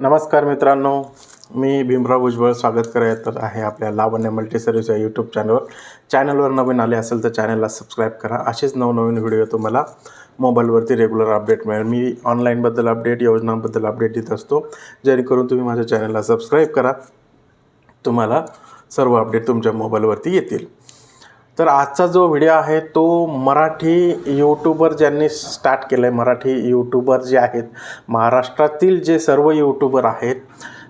नमस्कार मित्रांनो मी भीमराव भुजबळ स्वागत करत आहे आपल्या लावण्य मल्टी सर्व्हिस या यूट्यूब चॅनलवर चॅनलवर नवीन आले असेल तर चॅनलला सबस्क्राईब करा. असेच नवनवीन व्हिडिओ तुम्हाला मोबाईलवरती रेग्युलर अपडेट मिळेल. मी ऑनलाईनबद्दल अपडेट योजनांबद्दल अपडेट देत असतो. जेणेकरून तुम्ही माझ्या चॅनलला सबस्क्राईब करा. तुम्हाला सर्व अपडेट तुमच्या मोबाईलवरती येतील. तर आजचा जो व्हिडिओ आहे तो मराठी यूट्यूबर ज्यांनी स्टार्ट केलं आहे मराठी यूट्यूबर जे आहेत महाराष्ट्रातील जे सर्व यूट्यूबर आहेत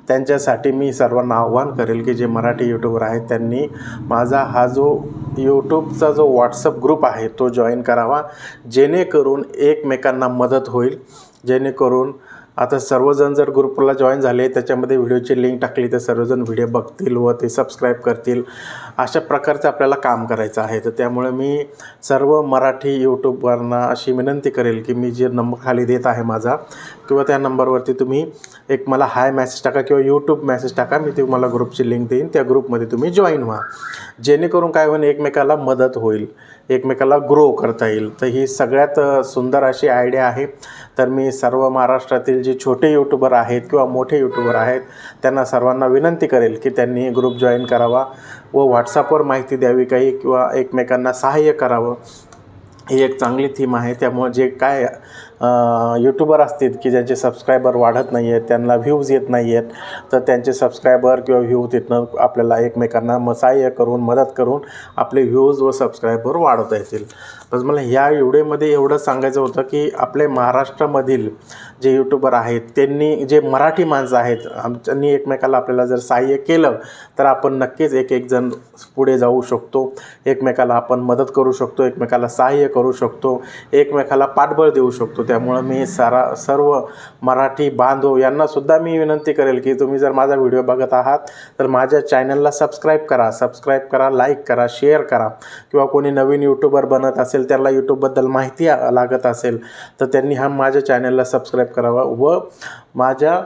त्यांच्यासाठी मी सर्वांना आव्हान करेल की जे मराठी यूट्यूबर आहेत त्यांनी माझा हा जो यूट्यूबचा जो व्हॉट्सअप ग्रुप आहे तो जॉईन करावा. जेणेकरून एकमेकांना मदत होईल. जेणेकरून आता सर्वजण जर ग्रुपला जॉईन झाले त्याच्यामध्ये व्हिडिओची लिंक टाकली तर सर्वजण व्हिडिओ बघतील व ते सबस्क्राईब करतील. अशा प्रकारचं आपल्याला काम करायचं आहे. तर त्यामुळे मी सर्व मराठी यूट्यूबवरना अशी विनंती करेल की मी जे नंबर खाली देत आहे माझा किंवा त्या नंबरवरती तुम्ही एक मला हाय मॅसेज टाका किंवा यूट्यूब मॅसेज टाका मी तुम्हाला ग्रुपची लिंक देईन. त्या ग्रुपमध्ये तुम्ही जॉईन व्हा. जेणेकरून काय होईल एकमेकाला मदत होईल एकमेकाला ग्रो करता येईल. तर ही सगळ्यात सुंदर अशी आयडिया आहे. तर मी सर्व महाराष्ट्रातील जे छोटे यूट्यूबर आहेत किंवा मोठे यूट्यूबर आहेत त्यांना सर्वांना विनंती करेल की त्यांनी ग्रुप जॉईन करावा व व्हॉट्सअपवर माहिती द्यावी काही किंवा एकमेकांना सहाय्य करावं. ही एक चांगली थीम आहे. त्यामुळे जे काय यूट्यूबर असतील की ज्यांचे सबस्क्रायबर वाढत नाही आहेत त्यांना व्ह्यूज येत नाही आहेत तर त्यांचे सबस्क्रायबर किंवा व्ह्यू तिथनं आपल्याला एकमेकांना म सहाय्य करून मदत करून आपले व्ह्यूज व सबस्क्रायबर वाढवता येतील. तर मला ह्या एवढेमध्ये एवढं सांगायचं होतं की आपले महाराष्ट्रामधील जे यूट्यूबर आहेत त्यांनी जे मराठी माणसं आहेत आमच्यांनी एकमेकाला आपल्याला जर सहाय्य केलं तर आपण नक्कीच एक एक जण पुढे जाऊ शकतो. एकमेकाला आपण मदत करू शकतो एकमेकाला सहाय्य करू शकतो एकमेकाला पाठबळ देऊ शकतो. त्यामुळं मी सारा सर्व मराठी बांधव यांनासुद्धा मी विनंती करेल की तुम्ही जर माझा व्हिडिओ बघत आहात तर माझ्या चॅनलला सबस्क्राईब करा. सबस्क्राईब करा लाईक करा शेअर करा. किंवा कोणी नवीन यूट्यूबर बनत असेल त्याला यूट्यूबबद्दल माहिती लागत असेल तर त्यांनी हा माझ्या चॅनलला सबस्क्राईब करावा व माझ्या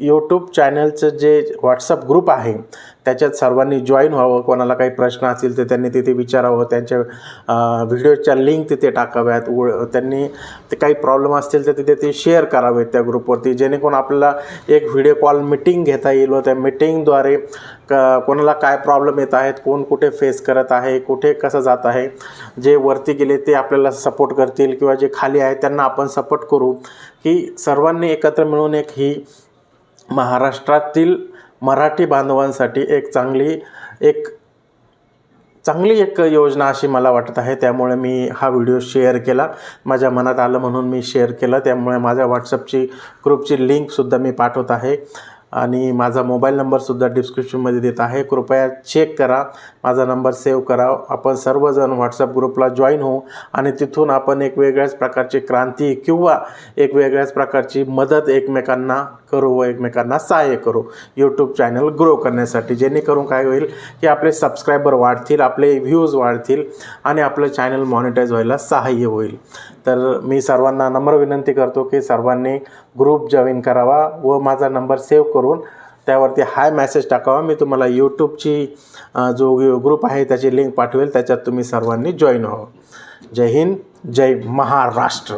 यूट्यूब चॅनलचं जे व्हॉट्सअप ग्रुप आहे त्याच्यात सर्वांनी जॉईन व्हावं. कोणाला काही प्रश्न असतील तर त्यांनी तिथे विचारावं. त्यांच्या व्हिडिओच्या लिंक तिथे टाकाव्यात. व त्यांनी ते काही प्रॉब्लेम असतील तर तिथे ते शेअर करावेत त्या ग्रुपवरती जेणेकरून आपल्याला एक व्हिडिओ कॉल मिटिंग घेता येईल व त्या मिटिंगद्वारे क कोणाला काय प्रॉब्लेम येत आहेत कोण कुठे फेस करत आहे कुठे कसं जात आहे जे वरती गेले ते आपल्याला सपोर्ट करतील किंवा जे खाली आहे त्यांना आपण सपोर्ट करू. की सर्वांनी एकत्र मिळून एक ही महाराष्ट्रातील मराठी बांधवांसाठी एक चांगली एक चांगली एक योजना अशी मला वाटत आहे. त्यामुळे मी हा व्हिडिओ शेअर केला. माझ्या मनात आलं म्हणून मी शेअर केलं. त्यामुळे माझ्या व्हॉट्सअपची ग्रुपची लिंकसुद्धा मी पाठवत आहे. आणि माझा मोबाईल नंबरसुद्धा डिस्क्रिप्शनमध्ये देत आहे. कृपया चेक करा. माझा नंबर सेव्ह करा. आपण सर्वजण व्हॉट्सअप ग्रुपला जॉईन होऊ आणि तिथून आपण एक वेगळ्याच प्रकारची क्रांती किंवा एक वेगळ्याच प्रकारची मदत एकमेकांना करू व एकमेकांना सहाय्य करू. यूट्यूब चॅनल ग्रो करण्यासाठी. जेणेकरून काय होईल की आपले सबस्क्रायबर वाढतील आपले व्ह्यूज वाढतील आणि आपलं चॅनल मॉनिटाईज व्हायला सहाय्य होईल. तर मी सर्वांना नम्र विनंती करतो की सर्वांनी ग्रुप जॉईन करावा व माझा नंबर सेव्ह करून त्यावरती हाय मॅसेज टाकावा. मी तुम्हाला यूट्यूबची जो ग्रुप आहे त्याची लिंक पाठवेल. त्याच्यात तुम्ही सर्वांनी जॉईन व्हावं. जय हिंद जय महाराष्ट्र.